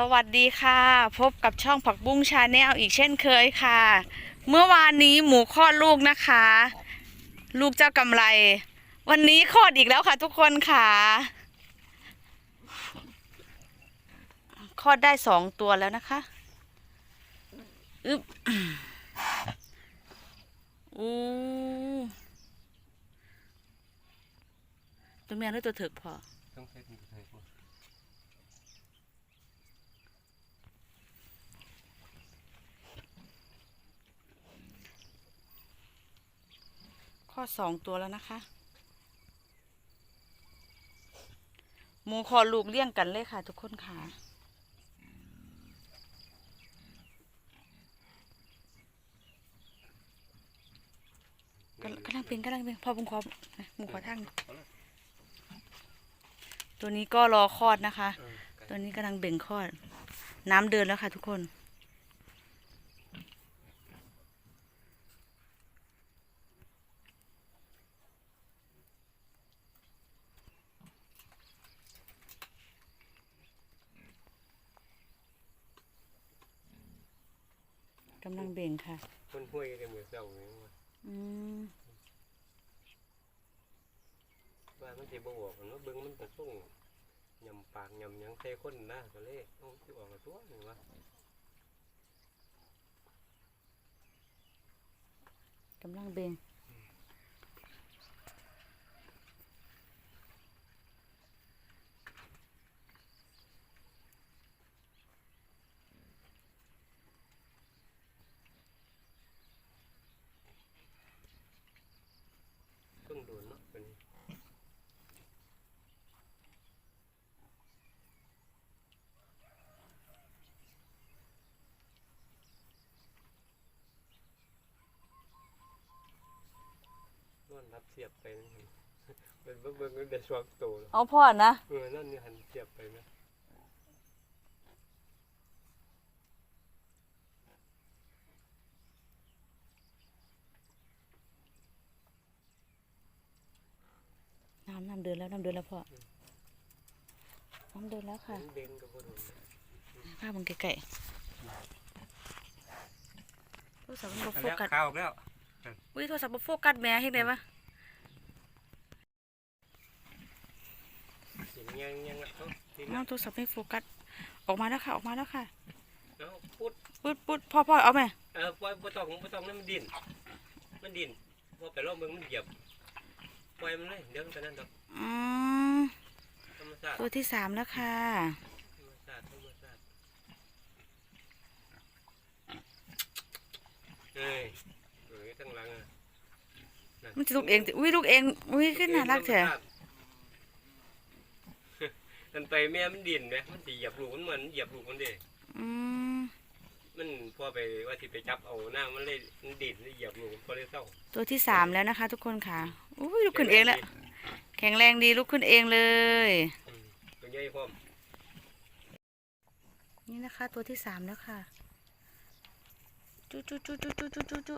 สวัสดีค่ะ พบกับช่องผักบุ้งชาแนลอีกเช่นเคยค่ะ เมื่อวานนี้หมูคลอดลูกนะคะ ลูกเจ้ากำไร วันนี้คลอดอีกแล้วค่ะทุกคนค่ะคลอดได้สองตัวแล้วนะคะอึ๊บอู้ตัวเมียหรือตัวเถิกพอ ต้องใช้เป็นตัวไทยก่อน ข้อสองตัวแล้วนะคะหมูคอลูกเลี้ยงกันเลยค่ะ ทุกคนค่ะกำกำลังเป็นกำลังเป็นพอบุงคอหมูขอทั้งตัวนี้ก็รอคลอดนะคะ ตัวนี้กำลังเบ่งคลอด น้ำเดินแล้วค่ะ ทุกคน กำลังเบ่งค่ะคนห้วยกันเหมือนเสาอย่างว่าอืมว่ามันจะบวกมันว่าเบิ้งมันจะส่งยำปากยำหยังใส่คนนะก็เลยต้องสิออกกับตัวหนึ่งวะกำลังเบ่งต้อง โดนเนาะเป็นนอนรับเสียบไปนั่นเองเป็นเบิ้งเบิ้งมันได้สวงโตแล้วเอาพ่อนะ เออนั่นนี่หันเสียบไปนะ น้ำน้ำเดินแล้วน้ำเดินแล้วพ่อน้ำเดินแล้วค่ะเด้งกับบ่โดนนะภาพมันไกลๆโทรศัพท์มันบ่โฟกัสข้าวแล้วอุ้ยโทรศัพท์บ่โฟกัสแม่เฮ็ดได้ปะเสียงยังยังละเขาทีน้องโทรศัพท์ไม่โฟกัสออกมาแล้วค่ะออกมาแล้วค่ะเอาพุดปุ๊ดปุ๊ดพ่อพ่อเอาไหมเออปล่อยบ่ต้องบ่ต้องนั่นมันดิน มันดินพอไปรอบเบิ่งมันเหยียบปล่อยมันเลยเดี๋ยวมันก็นั่นดอก อืมธรรมชาติตัวที่สามแล้วค่ะ ธรรมชาติธรรมชาติเอ้ยเอ้ยทั้งหลังอะมันจะลูกเองสิอุ้ยลูกเอง อุ้ยขึ้นน่ารักแท้มันไปแม่มันดินไหมมันสิเหยียบลูกมันเหมือนเหยียบลูกมันเด้อืมมันพอไปว่าสิไปจับเอาหน้ามันเลยมันดินเลยเหยียบลูกมันก็เลยเศร้าตัวที่สามแล้วนะคะ ทุกคนค่ะ อุ้ยลุกขึ้นเองแล้ว แข็งแรงดีลุกขึ้นเองเลยอืมตัวใหญ่พร้อมนี่นะคะ ตัวที่สามแล้วค่ะ จุจุจุจุจุจุจุจุ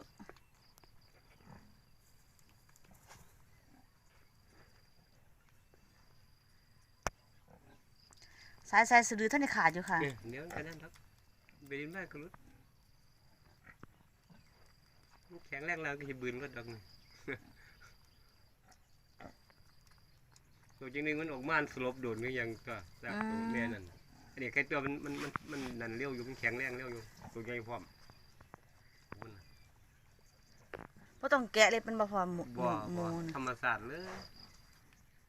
สายสายสะดือท่านในขาดอยู่ค่ะเอ้ยเดี๋ยวมันก็นั่นครับไปดินมากก็รุดมันแข็งแรงแล้วก็จะบืนก็ดอกหนึ่ง ตัวจริงนึงมันออกมาสลบโดนก็ยังตัวจากตัวแม่นั่นอันนี้แค่ตัวมันมันมันมันนั่นเลี้ยวอยู่มันแข็งแรงเลี้ยวอยู่ตัวใหญ่พร้อมมันน่ะเพราะต้องแกะเลยเป็นบะพอหมูหบ่มูบ่หมูน่ะธรรมศาสตร์เลย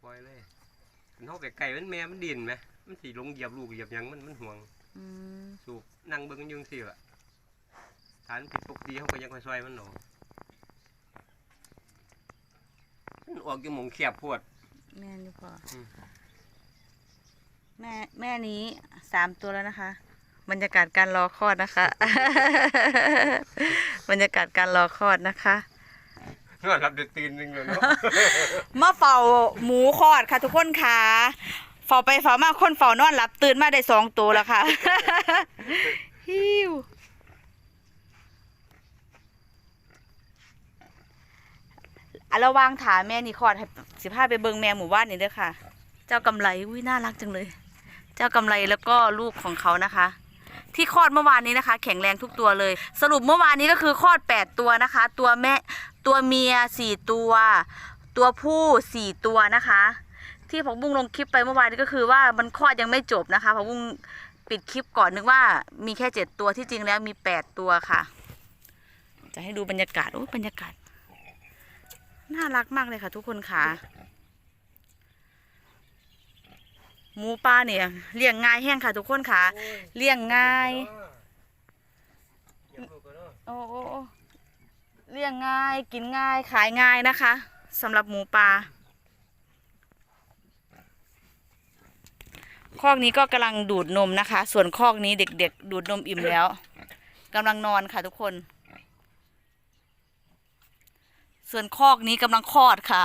ปล่อยเลยมันเฮาไปไก่มันแม่มันดินไหมมันสิลงเหยียบลูกเหยียบหยังมันมันห่วงอืมสูบนั่งเบิ่งอยุงสิล่ะฐานผิดปกติเขาก็ยังค่อยซอยมันหนอมันออกจากหมองแคบปวด แม่นี่พออมแม่แม่นี้สามตัวแล้วนะคะ บรรยากาศการรอคลอดนะคะ บรรยากาศการรอคลอดนะคะ นอนรับเดือดตื่นหนึงเลยเนาะ มาเฝ้าหมูคลอดค่ะทุกคนค่ะเฝ้าไปเฝ้ามาคนเฝ้านอนหลับตื่นมาได้สองตัวแล้วค่ะ ฮิว อะระวางถาแม่นี่คลอดให้สิพาไปเบิงแม่หมู่บ้านนี่เด้อค่ะ เจ้ากำไรอุ้ยน่ารักจังเลย เจ้ากำไรแล้วก็ลูกของเขานะคะ ที่คลอดเมื่อวานนี้นะคะ แข็งแรงทุกตัวเลย สรุปเมื่อวานนี้ก็คือคลอด 8 ตัวนะคะ ตัวแม่ตัวเมีย 4 ตัว ตัวผู้ 4 ตัวนะคะ ที่ผักบุ้งลงคลิปไปเมื่อวานนี้ก็คือว่ามันคลอดยังไม่จบนะคะผักบุ้งปิดคลิปก่อนนึกว่ามีแค่ 7 ตัวที่จริงแล้วมี 8 ตัวค่ะ จะให้ดูบรรยากาศโอ้บรรยากาศ น่ารักมากเลยค่ะ ทุกคนค่ะ หมูป่าเนี่ยเลี้ยงง่ายแห้งค่ะ ทุกคนค่ะ เลี้ยงง่ายโอ้โอ้โอ้เลี้ยงง่ายกินง่ายขายง่ายนะคะสำหรับหมูป่าคอกนี้ก็กำลังดูดนมนะคะ ส่วนคอกนี้เด็ก ๆ ดูดนมอิ่มแล้วกำลังนอนค่ะทุกคน ส่วนคอกนี้กำลังคลอดค่ะ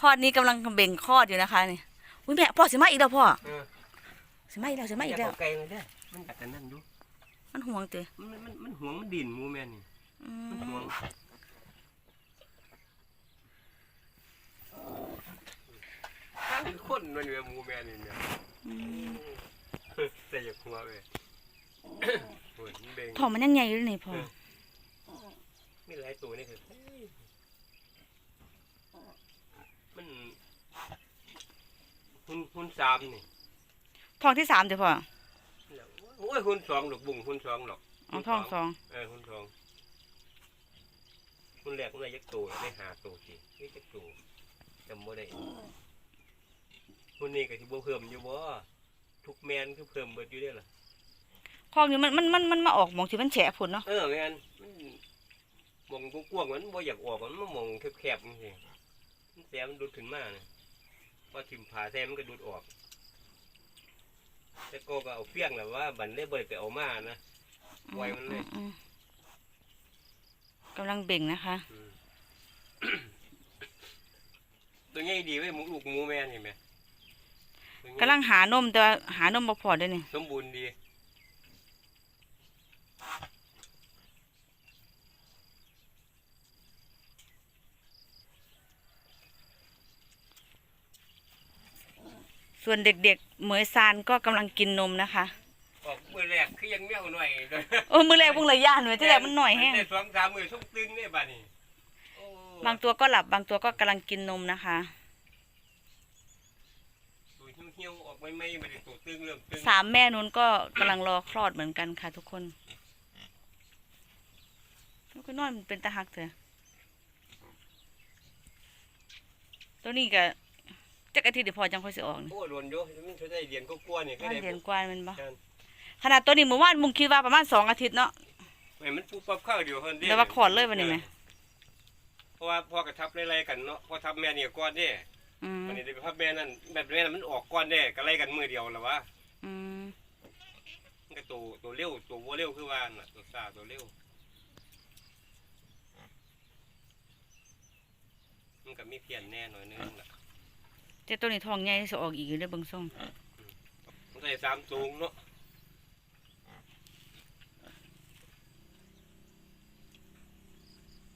คลอดนี้กำลังเบ่งคลอดอยู่นะคะนี่อุ้ยแม่พ่อสิมาอีกแล้วพ่อเออสิมาอีกแล้วสิมาอีกแล้วไกลเลยเด้อมันกัดกันนั่นอยู่มันห่วงเตะมันมันมันห่วงมันดินหมูแม่นี่อืมันมห่วงทั้งคนมันเนี่ยหมูแม่นี่เนี่ยอืมแต่อย่าหัวเว้ยโอ้ยมันเบ่งท้องมันยังใหญ่อยู่เลยนี่พ่อมี หลายตัวนี่คือมันหุ่นหุ่นสามนี่ท้องที่สามเดี๋ยวพ่อโอ้ยหุ่นสองหรอกบุ้งหุ่นสองหรอกอ๋อท้องสองเออหุ่นสองหุ่นแรกหุ่นแรกยักษ์ตัวได้หาตัวสินี่ยักษ์ตัวจำบ่ได้หุ่นนี้ก็ที่บ่เพิ่มอยู่บ่ทุกแมนคือเพิ่มเบิดอยู่เด้อล่ะคอกนี้มันมันมันมันมาออกหมองที่มันแฉะผุนเนาะเออแมนมัน มองกว้างๆมันบ่อยากออกมันมามองแคบๆจังซี่มันแสมันดูดขึ้นมาเนี่ยพอทิ่มผาแท้มันก็ดูดออก แต่ก็ก็เอาเฟี้ยงแหละว่า บันได้บ่ได้ไปเอามานะไว้มันเลยอืมกำลังเบ่งนะคะ อืมตัวใหญ่ดีเว้ยหมูลูกหมูแม่นเห็นไหมตัวใหญ่กำลังหานมแต่ว่าหานมบ่พอเด้วยนี่สมบูรณ์ดี ส่วนเด็กๆ เหมยซานก็กำลังกินนมนะคะ ออกมือแรกคือยังเมี่ยวหน่อยโอ้มือแรกเพิ่งเลยย่านหน่อยที่แรกมันหน่อยแห้งได้สองสามมือส่งตึงเนี่ยบ้านี้โอ้บางตัวก็หลับบางตัวก็กำลังกินนมนะคะ ตัวเหี่ยวๆออกไม่ไม่ไม่ได้ตัวตึงเริ่มตึงสามแม่นู้นก็กำลังรอคลอดเหมือนกันค่ะทุกคนลูกก็นอนเป็นตาหักเถอะตัวนี้ก็ จักอาทิตย์เดี๋ยวพอจังค่อยสิออกนี่โอ้โดนโยมันจะได้เรียนก็กลัวเนี่ยก็บ้านได้เดือนกว่าแมันบ่ใช่ขนาดตัวนี้เมื่อวานมุงคิดว่าประมาณสองอาทิตย์เนาะไม่มันปุ๊บปั๊บเข้าเดียวคนเดีเดี๋ยวว่าขอดเลยวันนี้ไหม เพราะว่าพ่อกระทับไล่ๆกันเนาะพอทับแม่เนี่ยก้อนเด้อืมวันนี้ได้ไปทับแม่นั่นแบบแม่นั้นมันออกก้อนเด้ก็ไล่กันมือเดียวแล้ววะอืมมันก็ตัวตัวเร็วตัววัวเร็วคือว่าน่ะตัวซาตัวเร็วมันก็มีเพี้ยนแน่หน่อยนึงล่ะ แต่ตัวนี้ท้องใหญ่สิออกอีกอยู่เด้อเบิ่งส่งมันใส่สามสูงเนาะ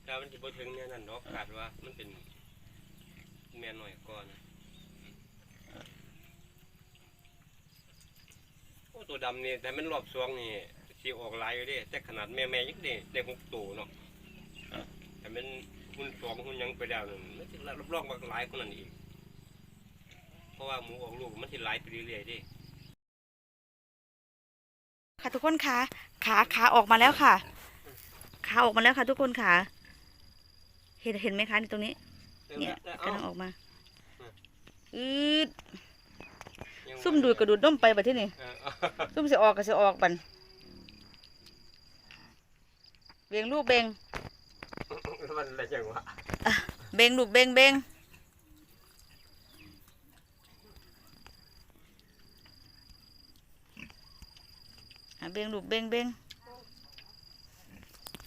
ถ้ามันจะบ่ถึงเนี่ยนั่นดอกขาดว่ามันเป็นแม่น้อยก่อนโอ้ตัวดำนี่แต่มันรอบสวงนี่สีออกหลายอยู่เด้แต่ขนาดแม่แม่ยังได้ได้หกตัวเนาะแต่มันหุ่นสองหุ่นหยังไปแล้วนั่นมันจะรับรองว่าหลายคนนั้นอีกเพ ราะว่าหมูออกลูกมันสิหลายไปเรื่อยๆเดิค่ะทุกคนคะขาขาออกมาแล้วค่ะ ขาออกมาแล้วค่ะ ทุกคนค่ะ เห็นเห็นไหมคะนี่ตรงนี้ เนี่ยกำลังออกมาอืดซุ่มดูดกระดูดน้มไปบัดที่นี่เออซุ่มสิออกก็สิออกบันเบงลูกเบงมันอะไรจังวะเบงลูกเบงเบง อะเบงลูกเบงเบง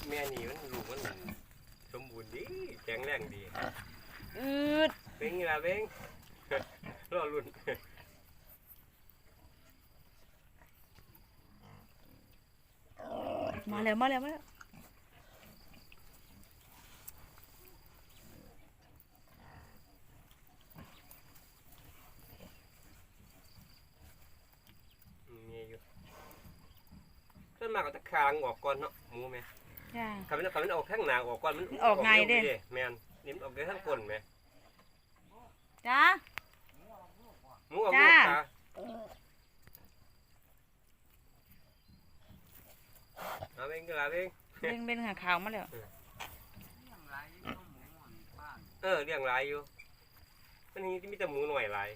แม่นี่มันลูกมันนั่นสมบูรณ์ดีแข็งแรงดีอืดเป็นไงล่ะเบ้งรอรุ่นมาแล้วมาแล้วมาแล้ว ต้นมากก็ตะคางออกก่อนเนาะหมูแม่จ้า คำนั้นคำนั้นออกข้างหน้าออกก่อนมันออกง่ายเด้ร็วไปแม่นนี่มันออกได้ทั้งคนแม่จ้า หมูออกจ้าลูกตาเอาเองก็ลาเองเบ่งเบ่งหาขาวมาแล้วเออเลี้ยงหลายอยู่มันนี่มีแต่หมูหน่อยหลาย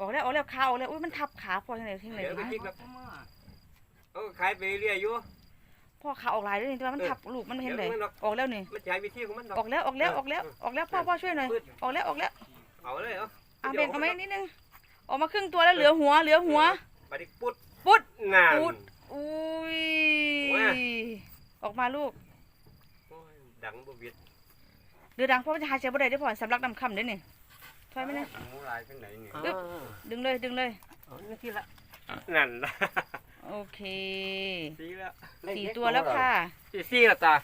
ออกแล้วออกแล้วขาวออกแล้วอุ้ยมันทับขาพ่อที่ไหนที่ไหนเดี๋ยวไปนะคิดครับ เอาก็ขายไปเรื่อยอยู่ พ่อขาออกหลายด้วยนี่แต่ว่ามันเออทับลูกมันเห็นเดี๋เลยวยมันออก ออกแล้วนี่มันใช้วิธีของมันดอกออกแล้วออกแล้วออกแล้วออกแล้วพ่อพ่อช่วยหน่อยพืชออกแล้วออกแล้วเอาเลยเหรอเอาเบ่งเอาไหมนิดนึงออกมาครึ่งตัวแล้วเหลือหัวเหลือหัว บัดนี้ปุ๊ดปุ๊ดนานปุ๊ด อุ้ยว่าออกมาลูกโอ้ยดังบ่เวียดเรือดังเพราะมันจะหายใจบ่ได้ได้อพ่อสำลักน้ำค่ำเด้อนี่ถอยมาเลยหมูลายเป็นไหนนี่อึ๊บดึงเลยดึงเลย เอานี่ที่ละ นั่นละโอเคสี่แล้วสี่ตัวแล้วค่ะสี่สี่ละตา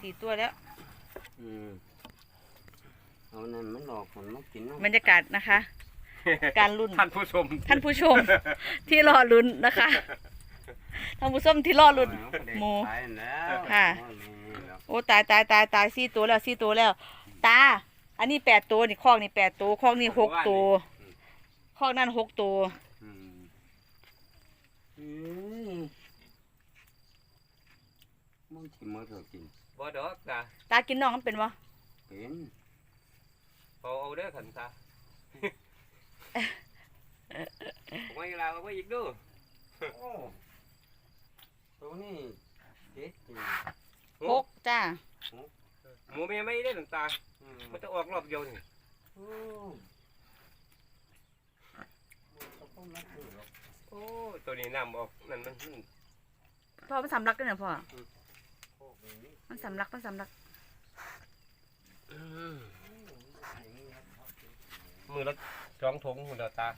สี่ตัวแล้วอืมเอานั่นมันหลอกผมมากินเนาะบรรยากาศนะคะ การลุ้นท่านผู้ชม ท่านผู้ชมที่รอลุ้นนะคะท่านผู้ชมที่รอลุ้นเอาก็ได้หมูขายแล้วค่ะโอ้ยนี่แล้วโอ้ตายตายตายตายสี่ตัวแล้วสี่ตัวแล้ว ตา อันนี้แปดตัวนี่คอกนี่แปดตัวคอกนี่หกตัว คอกนั่นหกตัวอืมอืมมึงสินมาเถอะกินบ่ดอกตาตากินน้องมันเป็นวะเป็นเอาเอาเด้อขันตาเอาไว้ลาเอาไว้อีกดูโอ้ตัวนี้เด็ดจริงหกจ้าหมูแม่ไม่ได้ขันตาอืมมันจะออกรอบเดียวนี่ โอ้บ่ต้องมาซื้อหรอกโอ้ตัวนี้น้ำออกนั่นมันพ่อมันสำลักด้วยนะพ่อพวกนี้มันสำลักมันสำลัก มือละสองถุงหุ่นเดาตา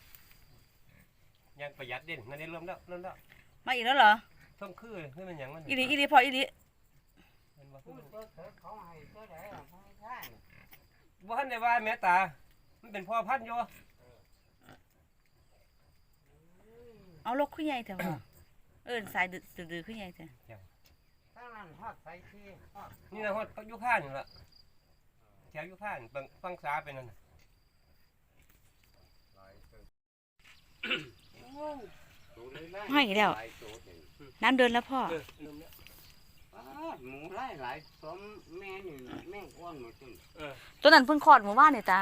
ยังประหยัดเด่นนั่นนี่เริ่มแล้วเริ่มแล้วมาอีกแล้วเหรอท่องคือคือมันหยังมันอีหลีอีหลีพ่ออีหลีมันว่าคืพูอดมันเถอะเขาให้เท่าไหร่ล่ะเขาให้ท่านบ่ทันได้ว่าแม่ตา มันเป็นพ่อพันธุ์อยู่ เอาลกขึ้นใหญ่เถอะพ่อเอิ้นสายดื้อดื้อขึ้นใหญ่เถอะถ้านั้นฮอดใส่ที่ฮอดนี่นะฮอดอยู่ข้างนี่ล่ะแถวอยู่ข้างฟังฟังษาไปนั่นน่ะหลายเติบโอ้ตัวเลยไล่ให้แล้วหลายตัวเห็นน้ำเดินแล้วพ่อ เออเริ่มแล้วอ้าวหมูหลายหลายสมแม่นี่แม่งอ้วนหมดจนเออตัวนั้นเพิ่งคลอดหมู่บ้านนี่ตา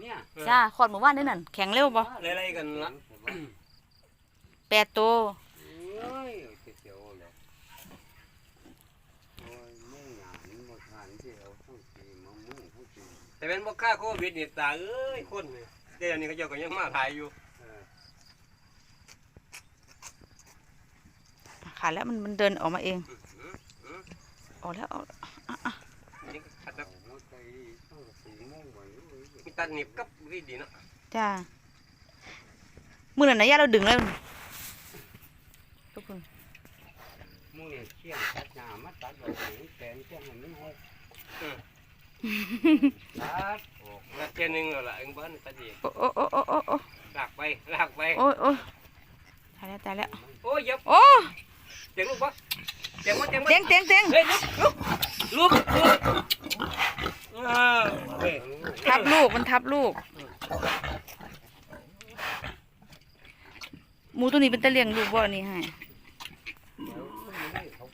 เนี่ยจ้าคลอดหมู่บ้านนี่นั่นแข็งเร็วบ่ไล่ๆกันละ แปดตัวโอ้ยเสียวเลยโอ้ยมุ่งหยานหมดทานที่เอาทั้งปีมามุ่งทั้งปีแต่เป็นบ่ค่าโควิดนี่ตาเอ้ยคนนี่แต่อันนี้เขาเจ้าก็ยังมาขายอยู่เออขาดแล้วมันมันเดินออกมาเองอื้อหือออกแล้วออกนี่ก็ขัดเอาแบบหมดไปตั้งสี่โมงกว่าอยู่เลยมีตัดหนีบกับวิดีเนาะจ้ามือนั้นนะย่าเราดึงแล้ว ทุกคนมุ่งเนี่ยเชี่ยงตัดหน้ามาตัดดอกหางแตนเชี่ยงให้มันหกตัดโอ้แล้วเทียนหนึงแล้วล่ะเอ็งบ่ทันได้ตัดอีกโอ้โอ้โอ้โอ้โอ้โอ้ลากไปลากไปโอ้ยโอ้ยตายแล้วตายแล้วโอ้ยเหยับโอ้เสียงลูกบ่เสียงบ่เสียงบ่เต็งเต็งเต็งเฮ้ยลุกลุกลุกลุกเออเฮ้ยทับลูกมันทับลูกหมูตัวนี้เป็นตะเลียงลูกบ่นี่ให้ เดี๋ยวมันไม่เขา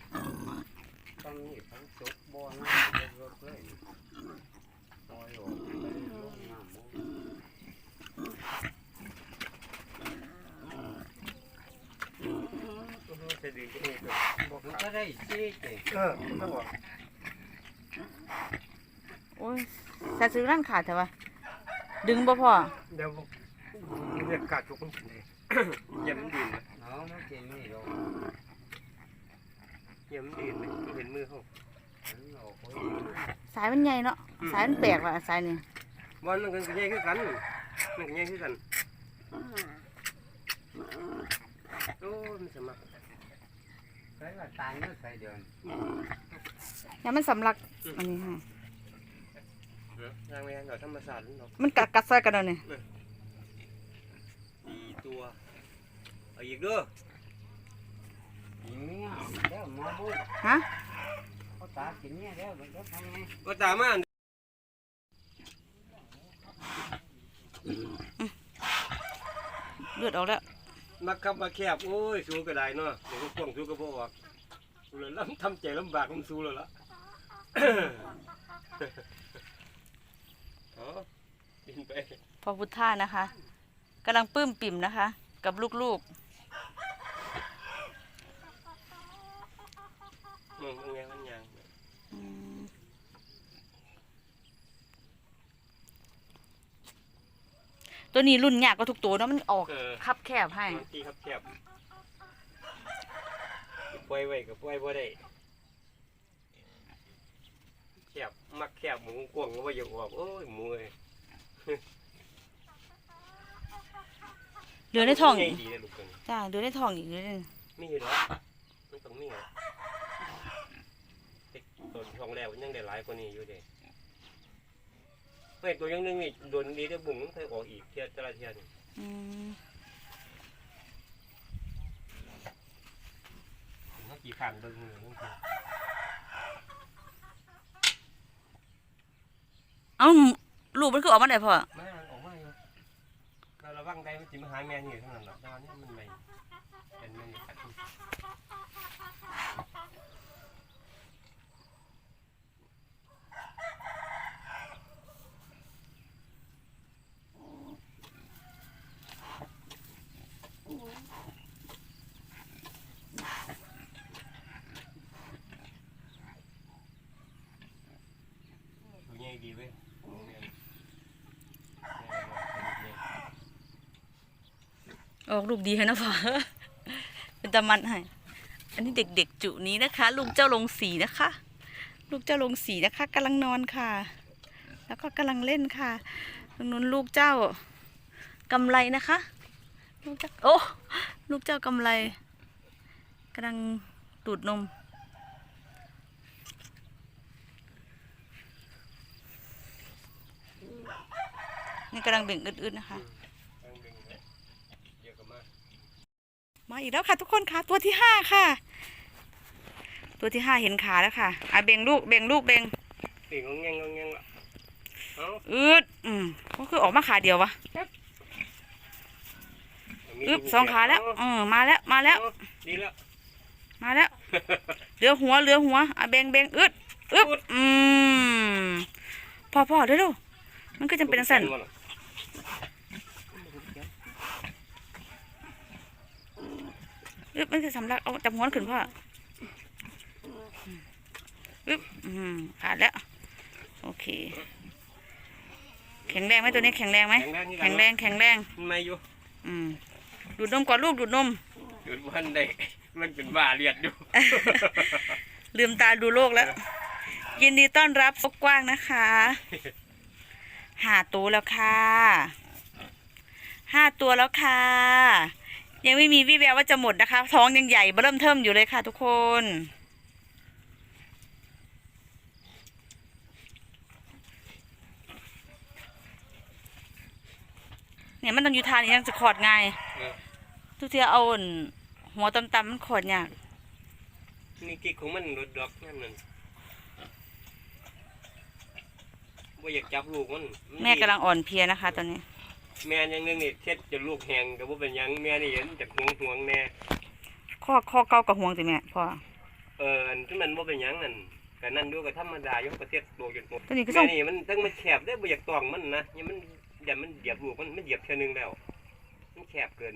ตอนนี้เขาจบบ่อน้ำรถเลยปล่อยออกไปลงน้ำบ่ จะดีจะดีบ่มันก็ได้ชี้เก่งเออต้องบอกโอ้ยซาซื้อร่างขาดแต่ว่าดึงบ่พ่อเดี๋ยวเรียกกาดทุกคนกินเลยเยี่ยมดีนะเอามากินนี่ดอกเยี่ยมดีเลยเห็นมือเขามันออกไปสายมันใหญ่เนาะสายมันแปลกว่ะสายนี่บอลมันกันก็ใหญ่ขึ้นกันมันก็ใหญ่ขึ้นกันโอ้มันสมัคร ใส่ว่าตายเมื่อใส่เดือนยามันสำลักอันนี้ให้ทางแม่เราธรรมศาสตร์เนาะมันกัดกัดซอยกันเอาเนี่ยสี่ตัวเอาอีกเด้อหมอบุ้ยฮะเขาตากินเนี่ยแล้วมันก็ทำไงก็ตามมาเลือดออกแล้ว นักขับมาแคบโอ้ยสู้ก็ได้เนาะเดี๋ยวก็พ่วงสู้ก็บ่ออกสู้แล้วลำทำใจลำบากมันสู้แล้วล่ะอ๋อกินไป พอพุทธานะคะกำลังปลื้มปิ่มนะคะ กับลูกมึงเป็นไงยัง ๆอืม ตัวนี้รุ่นยากก็ทุกตัวเนาะมันออกเออ คับแคบให้บางทีครับแคบปล่อยไว้ก็ปล่อยบ่ได้แคบมักแคบหมูกวางก็ว่าอยากออกโอ้ยหมูเอ้ยเหลือในท้องใหญ่ดีเลยลูกตัวนี้จ้าเหลือในท้องอีกนิดนึงมีเหรอมันต้องมีเหรอเด็กตัวท้องแล้วยังได้หลายกว่านี้อยู่เด้ ไม่ตัวอยังหนึงนี่โดนดีได้บุ๋งมันเคยออกอีกเทียแต่ละเทียนี่อืมเมื่อกี้ข้างเบิ่งมือมันคือเอ้าลูกมันคือออกมาได้พ่อไม่มันออกมาอยู่เราระวังได้มันสิมาหาแม่นี่เท่านั้นหรอกแต่ว่านี่มันไม่เป็นมันกัดมัน ดีเว้ยออกลูกดีให้นะพ่อเป็นตามันให้ อันนี้เด็กๆ จุนี้นะคะ ลูกเจ้าลงสีนะคะ ลูกเจ้าลงสีนะคะกำลังนอนค่ะ แล้วก็กำลังเล่นค่ะตรงนู้นลูกเจ้ากำไรนะคะ ลูกเจ้าโอ้ลูกเจ้ากำไรกำลังดูดนม นี่กำลังเบ่งอึดๆนะคะตั้งดึงนะเยอะกันมากมาอีกแล้วค่ะ ทุกคนค่ะ ตัวที่ห้าค่ะ ตัวที่ห้าเห็นขาแล้วค่ะอะเบ่งลูกเบ่งลูกเบ่งตีงงแงงงงแงงละเอ้าอืดอืมก็คือออกมาขาเดียววะมีอึบลูกสองขาแล้วเอืมมาแล้วมาแล้วเอ้าดีแล้วมาแล้วเหลือหัวเหลือหัวอะเบ่งเบ่งอึดอึบอืมพอพอเร็วเร็วมันก็จำเป็นสั่น อึบมันคือสำลัก เอาจับหัวขึ้นพ่ออึบอืมขาดแล้ว โอเค แข็งแรงไหมตัวนี้แข็งแรงไหม แข็งแรงนี่แข็งแรงแข็งแรงมันไม่อยู่อืมดูดนมก่อนลูกดูดนมหยุดวันได้มันเป็นบ้าเลียดอยู่ลืมตาดูโลกแล้ว ยินดีต้อนรับฟกกว้างนะคะ หาตัวแล้วค่ะห้าตัวแล้วค่ะ ยังไม่มีวี่แววว่าจะหมดนะคะ ท้องยังใหญ่เบิ่มเทิมอยู่เลยค่ะทุกคนเนี่ยมันต้องอยู่ทานนี่ยังจะขอดง่ายเออทุกเทียเอาอั่นหัวตำๆมันขอดยากนี่กิ๊กของมันรดดอกนั่นนั่นว่าอยากจับลูกมันนแม่กำลังอ่อนเพลียนะคะ ตอนนี้ แม่อยังนึงนี่เท็ดจนลูกแหงก็บ่เป็นหยังแม่นี่เห็นจากห่วงห่วงแน่ข้อข้อเก้ากับห่วงสิแม่พ่อ เอออันที่มันบ่เป็นหยังนั่นก็นั่นดูก็ธรรมดาอยู่ก็เท็ดโตจนหมดตัวนี้ก็แม่ต้องนี่มันทั้งมันแคบได้บ่อยากตองมันนะยังมันอย่ามันเหยียบลูกมันมันเหยียบเท่อนึงแล้ว มันแคบเกิน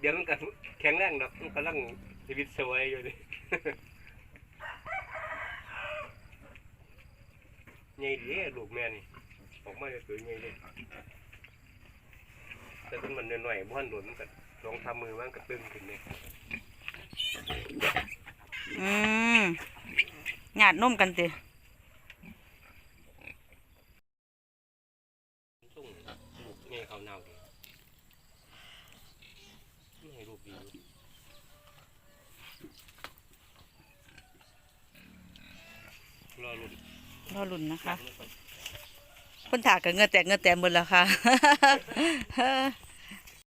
เดี๋ยวมันก็แข็งแรงดอกมันกำลังชีวิตสวยอยู่ดิ ใหญ่ดีลูกแม่นี่ออกมาจะสวยใหญ่เลย แต่ต้นมันน้อยๆบ้านโดนมันก็ลองทำมือมันก็ตึงขึ้นเลยอืมหยาดนมกันสิส่งลูกใหญ่เขาเน่าดีไม่ให้ลูกดีรอลุ้นรอลุ่นนะคะ คนถากกับเงือแตกเงือแตกหมดแล้วค่ะ